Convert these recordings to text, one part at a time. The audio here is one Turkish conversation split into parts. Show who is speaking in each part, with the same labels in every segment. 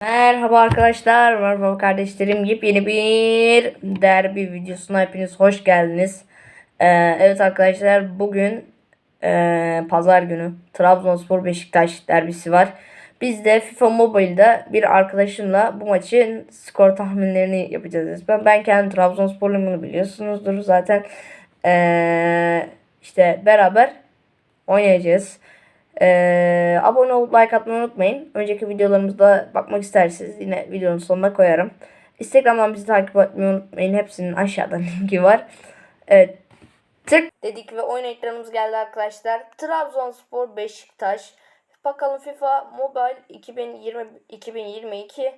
Speaker 1: Merhaba arkadaşlar, merhaba kardeşlerim. Yepyeni bir derbi videosuna hepiniz hoş geldiniz. Ee, evet arkadaşlar bugün ee, pazar günü Trabzonspor Beşiktaş derbisi var. Biz de FIFA Mobile'da bir arkadaşımla bu maçın skor tahminlerini yapacağız. Ben, ben kendim Trabzonsporluyum bunu biliyorsunuzdur zaten. Ee, işte beraber oynayacağız. Ee, abone olup like atmayı unutmayın. Önceki videolarımızda bakmak isterseniz yine videonun sonuna koyarım. Instagram'dan bizi takip etmeyi unutmayın. Hepsinin aşağıda linki var. Evet. Tık dedik ve oyun ekranımız geldi arkadaşlar. Trabzonspor Beşiktaş. Bakalım FIFA Mobile 2020 2022.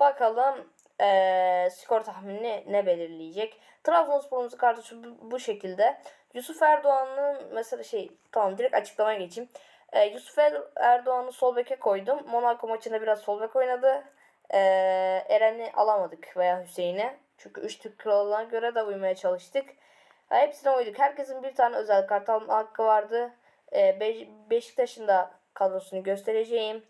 Speaker 1: Bakalım eee, skor tahmini ne belirleyecek. Trabzonspor'umuzun kartı bu, bu şekilde. Yusuf Erdoğan'ın mesela şey tamam direkt açıklamaya geçeyim. Ee, Yusuf Er- Erdoğan'ı sol beke koydum. Monaco maçında biraz sol bek oynadı. Ee, Eren'i alamadık veya Hüseyin'i. Çünkü 3 Türk kralına göre de uymaya çalıştık. Ha, hepsine uyduk. Herkesin bir tane özel kart alma hakkı vardı. Ee, Be- Beşiktaş'ın da kadrosunu göstereceğim.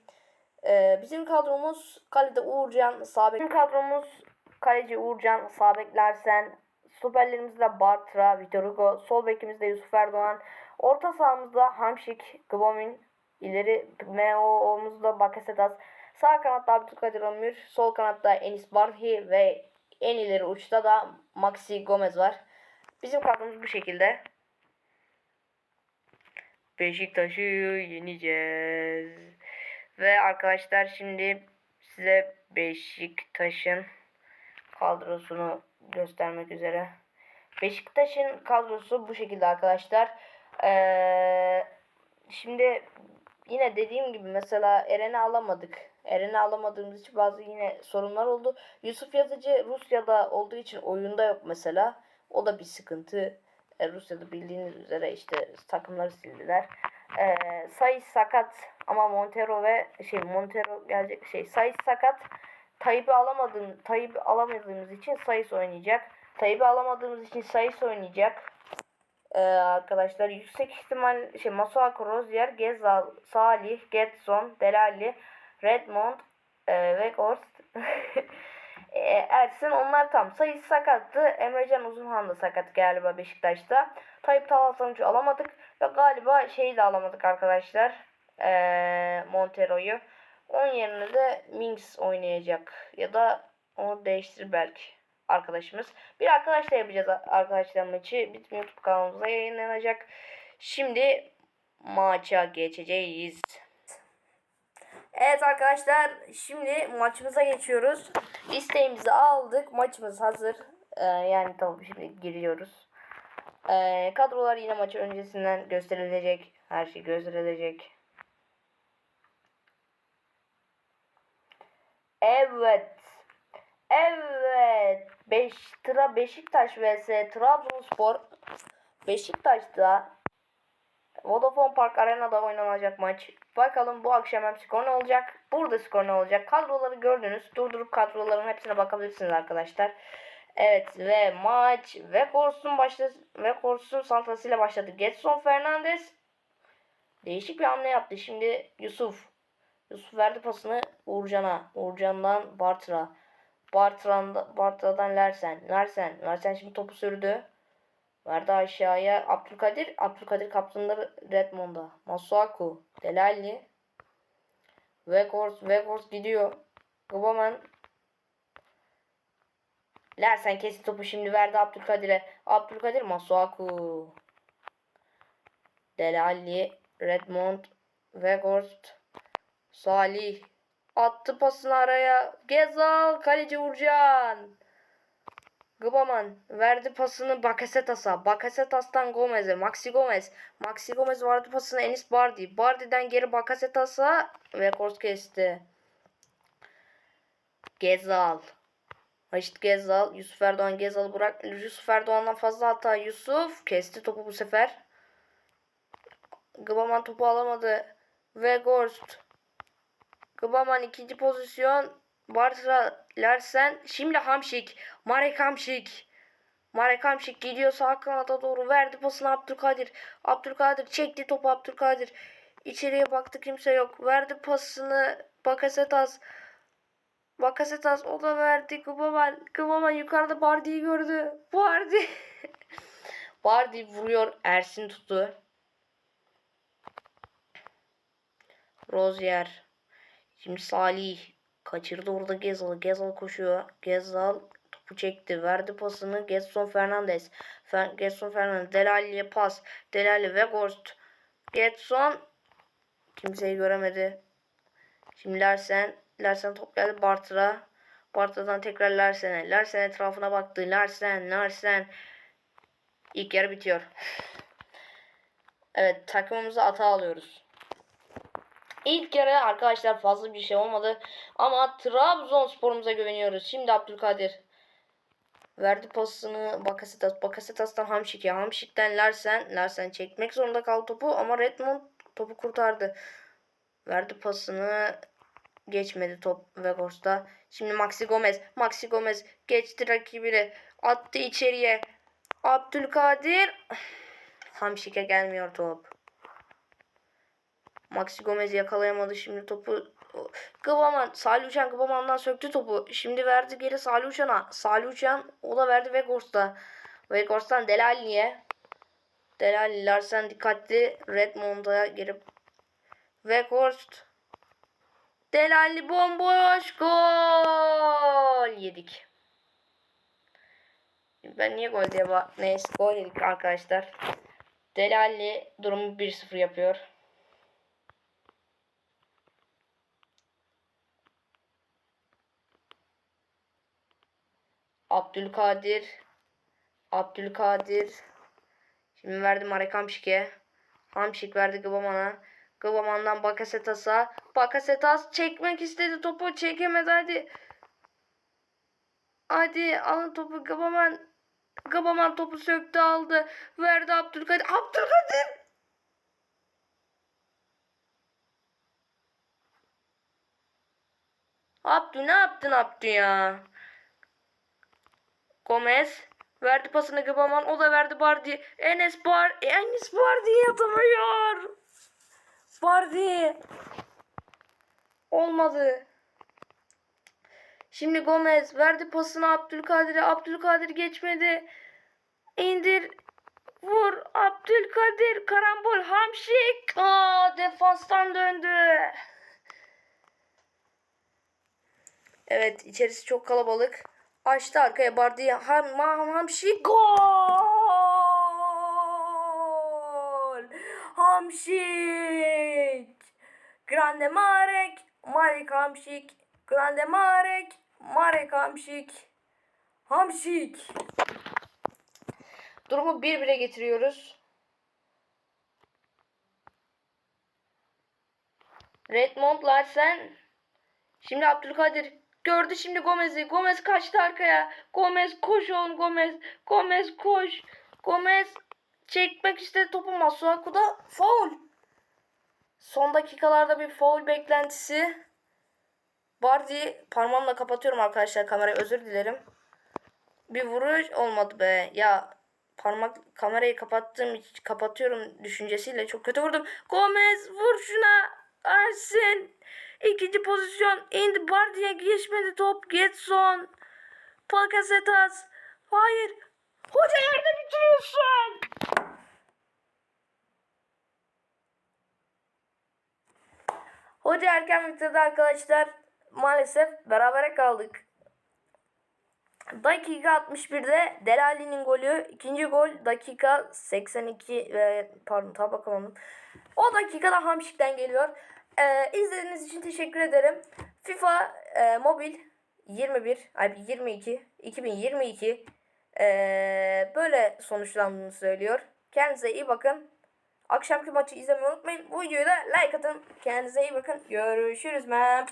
Speaker 1: Ee, bizim kadromuz kalede Uğurcan, sağ bek. Bizim kadromuz kaleci Uğurcan, sen. Stoperlerimizde Bartra, Vitor Hugo, sol bekimizde Yusuf Erdoğan, orta sahamızda Hamşik, Gbomin, ileri MO'muzda Bakasetas, sağ kanatta Abdülkadir Ömür, sol kanatta Enis Barhi ve en ileri uçta da Maxi Gomez var. Bizim kadromuz bu şekilde. Beşiktaş'ı yeneceğiz. Ve arkadaşlar şimdi size Beşiktaş'ın kadrosunu göstermek üzere. Beşiktaş'ın kadrosu bu şekilde arkadaşlar. Şimdi yine dediğim gibi mesela Eren'i alamadık. Eren'i alamadığımız için bazı yine sorunlar oldu. Yusuf Yazıcı Rusya'da olduğu için oyunda yok mesela. O da bir sıkıntı. Ee, Rusya'da bildiğiniz üzere işte takımları sildiler. Ee, Sayıs sakat ama Montero ve şey Montero gelecek şey Sayıs sakat. Tayyip'i alamadığım Tayyip'i alamadığımız için Sayıs oynayacak. Tayyip'i alamadığımız için Sayıs oynayacak. Ee, arkadaşlar yüksek ihtimal şey Masuaku, Rozier, Gezal, Salih, Getson, Delali, Redmond, e, Weghorst, e, Ersin onlar tam. Sayıs sakattı. Emrecan Uzunhan da sakat galiba Beşiktaş'ta. Tayyip Talha sonucu alamadık. Ve galiba şeyi de alamadık arkadaşlar. Ee, Montero'yu. Onun yerine de Minks oynayacak. Ya da onu değiştir belki arkadaşımız. Bir arkadaşla yapacağız arkadaşlar maçı. Bizim YouTube kanalımıza yayınlanacak. Şimdi maça geçeceğiz. Evet arkadaşlar şimdi maçımıza geçiyoruz. İsteğimizi aldık. Maçımız hazır. Ee, yani tamam şimdi giriyoruz. Ee, kadrolar yine maçı öncesinden gösterilecek. Her şey gösterilecek. Evet. Evet. Beş, Tra Beşiktaş vs Trabzonspor. Beşiktaş'ta Vodafone Park Arena'da oynanacak maç. Bakalım bu akşam hem skor ne olacak? Burada skor ne olacak? Kadroları gördünüz. Durdurup kadroların hepsine bakabilirsiniz arkadaşlar. Evet ve maç ve Korsun başladı ve Korsun santrasıyla başladı. Getson Fernandez değişik bir hamle yaptı. Şimdi Yusuf Yusuf verdi pasını Uğurcan'a. Uğurcan'dan Bartra. Bartra'dan, Bartra'dan Lersen. Lersen. Lersen şimdi topu sürdü. Verdi aşağıya Abdülkadir. Abdülkadir kaptanları Redmond'a. Masuaku. Delali. Weghorst. Weghorst gidiyor. Gubaman. Lersen kesti topu şimdi verdi Abdülkadir'e. Abdülkadir Masuaku. Delali. Redmond. Weghorst. Salih. Attı pasını araya. Gezal. Kaleci Uğurcan. Gıbaman verdi pasını Bakasetas'a. Bakasetas'tan Gomez'e. Maxi Gomez. Maxi Gomez verdi pasını Enis Bardi. Bardi'den geri Bakasetas'a ve kors kesti. Gezal. Haşit Gezal. Yusuf Erdoğan Gezal'ı bırak. Yusuf Erdoğan'dan fazla hata. Yusuf kesti topu bu sefer. Gıbaman topu alamadı. Ve Gorst. Gıbaman ikinci pozisyon. Bartra Larsen. Şimdi Hamşik. Marek Hamşik. Marek Hamşik gidiyor sağ kanata doğru verdi pasını Abdülkadir. Abdülkadir çekti topu Abdülkadir. İçeriye baktı kimse yok. Verdi pasını Bakasetas. Bakasetas o da verdi. Kıvaman. Kıvaman yukarıda Bardi'yi gördü. Bardi. Bardi vuruyor. Ersin tuttu. Rozier. Şimdi Salih. Kaçırdı orada Gezal. Gezal koşuyor. Gezal topu çekti. Verdi pasını. Getson Fernandez. Fer Getson Fernandez. Delali'ye pas. Delali ve Gorst. Getson. Kimseyi göremedi. Şimdi Larsen. Larsen top geldi Bartra. Bartra'dan tekrar Larsen'e. Larsen etrafına baktı. Larsen. Larsen. İlk yarı bitiyor. Evet takımımıza ata alıyoruz. İlk yarı arkadaşlar fazla bir şey olmadı. Ama Trabzonspor'umuza güveniyoruz. Şimdi Abdülkadir. Verdi pasını Bakasetas. Bakasetas'tan Hamşik'e. Hamşik'ten Larsen. Larsen çekmek zorunda kaldı topu ama Redmond topu kurtardı. Verdi pasını. Geçmedi top Vegors'ta. Şimdi Maxi Gomez. Maxi Gomez geçti rakibini. Attı içeriye. Abdülkadir. Hamşik'e gelmiyor top. Maxi Gomez yakalayamadı şimdi topu. Gıbaman, Salih Uçan Gıbaman'dan söktü topu. Şimdi verdi geri Salih Uçan'a. Salih Uçan o da verdi Vegors'ta. Vegors'tan Delali'ye. Delali Larsen dikkatli. Redmond'a girip Weghorst. Delali bomboş gol yedik. Ben niye gol diye bak. Neyse gol yedik arkadaşlar. Delali durumu 1-0 yapıyor. Abdülkadir. Abdülkadir. Şimdi verdi Marek Hamşik'e. Hamşik verdi Gıbaman'a. Gıbaman'dan Bakasetas'a. Bakasetas çekmek istedi topu. Çekemedi hadi. Hadi alın topu Gıbaman. Gıbaman topu söktü aldı. Verdi Abdülkadir. Abdülkadir. Abdü ne yaptın Abdü ya? Gomez verdi pasını Gıbaman. O da verdi Bardi. Enes Bar Enes Bardi'yi atamıyor. Bardi. Olmadı. Şimdi Gomez verdi pasını Abdülkadir'e. Abdülkadir geçmedi. İndir. Vur Abdülkadir. Karambol. Hamşik. Aa, defanstan döndü. Evet içerisi çok kalabalık. Açtı arkaya Bardi. Ham, ham, hamşik. Gol. Hamşik. Grande Marek. Marek Hamşik. Grande Marek. Marek Hamşik. Hamşik. Durumu 1-1'e getiriyoruz. Redmond Larsen. Şimdi Abdülkadir gördü şimdi Gomez'i. Gomez kaçtı arkaya. Gomez koş oğlum Gomez. Gomez koş. Gomez çekmek istedi topu Masuaku'da foul. Son dakikalarda bir foul beklentisi. Bardi parmağımla kapatıyorum arkadaşlar kamerayı özür dilerim. Bir vuruş olmadı be. Ya parmak kamerayı kapattığım kapatıyorum düşüncesiyle çok kötü vurdum. Gomez vur şuna. Ersin. İkinci pozisyon indi. Bardi'ye geçmedi top. Getson. Pakasetas. Hayır. Hoca nerede bitiriyorsun? Hoca erken bitirdi arkadaşlar. Maalesef berabere kaldık. Dakika 61'de Delali'nin golü. ikinci gol dakika 82 ve pardon tam bakamadım. O dakikada Hamşik'ten geliyor. Ee, izlediğiniz için teşekkür ederim. FIFA e, Mobil 21 ay 22 2022 e, böyle sonuçlandığını söylüyor. Kendinize iyi bakın. Akşamki maçı izlemeyi unutmayın. Bu videoyu da like atın. Kendinize iyi bakın. Görüşürüz. Man.